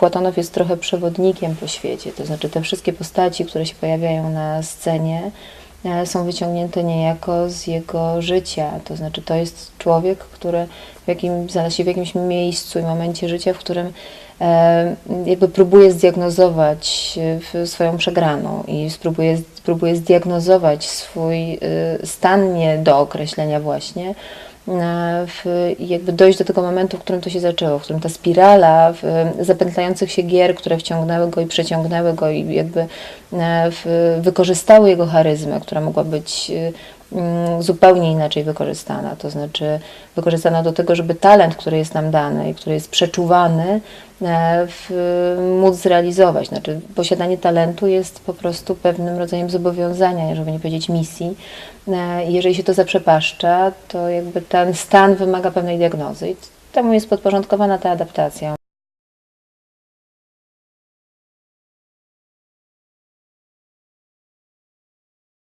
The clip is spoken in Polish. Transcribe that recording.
Płatonow jest trochę przewodnikiem po świecie, to znaczy te wszystkie postaci, które się pojawiają na scenie, e, są wyciągnięte niejako z jego życia. To znaczy to jest człowiek, który w jakim, znalazł się w jakimś miejscu i momencie życia, w którym e, jakby próbuje zdiagnozować e, swoją przegraną i spróbuje, próbuje zdiagnozować swój e, stan nie do określenia właśnie w, jakby dojść do tego momentu, w którym to się zaczęło, w którym ta spirala zapętlających się gier, które wciągnęły go i przeciągnęły go i jakby e, w, wykorzystały jego charyzmę, która mogła być zupełnie inaczej wykorzystana, to znaczy wykorzystana do tego, żeby talent, który jest nam dany i który jest przeczuwany, e, w, móc zrealizować. Znaczy posiadanie talentu jest po prostu pewnym rodzajem zobowiązania, żeby nie powiedzieć misji. E, Jeżeli się to zaprzepaszcza, to jakby ten stan wymaga pewnej diagnozy i temu jest podporządkowana ta adaptacja.